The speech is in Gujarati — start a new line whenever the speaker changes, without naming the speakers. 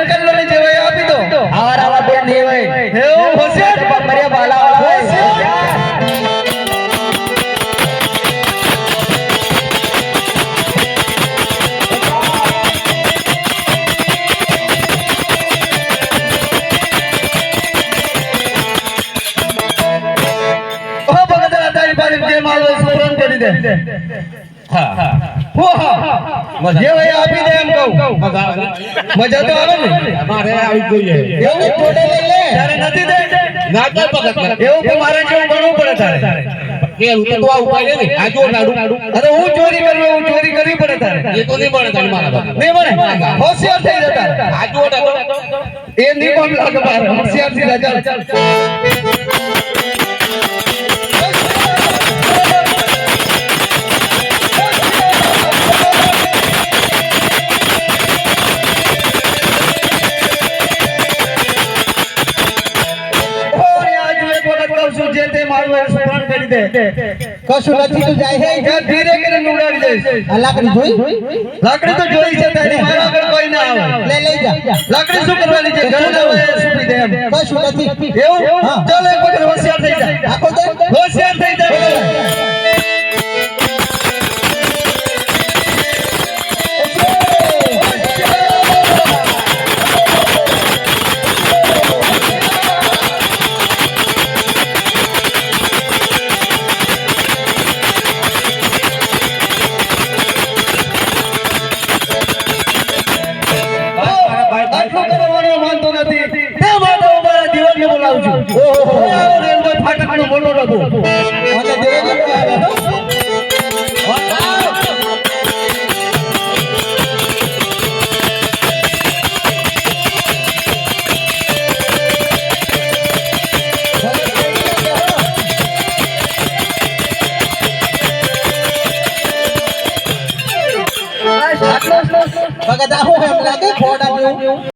શંકરલો ને જેવાય આપી દો.
આવા આવા બેન એ હોય.
એવું હોશિયાર
બપરિયા બાલા
કરી દે.
હા.
હો આપી દે એમ કહું.
મજા
તો આવે. ને.
અમારે આવી જોઈએ.
એવું જોડે લઈ લે.
તારે નથી દે.
ના કઈ ભગત
એવું કે મારે જેવું બનવું પડે તારે.
કે હું તો આ ઉપાય ને. આ જો નાડુ
અરે હું ચોરી કરું હું ચોરી કરી પડે તારે.
એ તો નહીં મળે તારી મારા
નહીં મળે? હોશિયાર થઈ જતા.
આ જો નાડુ
એ નહીં કોણ લાગે હોશિયારથી રાજા વખત છું, જે તે મારું એ સ્મરણ કરી દે.
કશું નથી તું જાય છે
ઘર ધીરે કરીને ઉડાડી દઈશ.
આ લાકડી જોઈ?
લાકડી તો જોઈ છે તારી. મારા આગળ કોઈ ના આવે.
લે લઈ જા.
લાકડી શું કરવાની છે? ઘર ના હોય સુપી દે
કશું નથી.
એવું. ચાલો એક વખત હોશિયાર થઈ જા.
આખો દે
હોશિયાર થઈ માનતો નથી. તે માટે હું મારા જીવનને બોલાવું છું. ઓહો. રેલવે ફાટકનો બોલો નતો
ભગત આવું એમ લાગે ખોડા જેવું?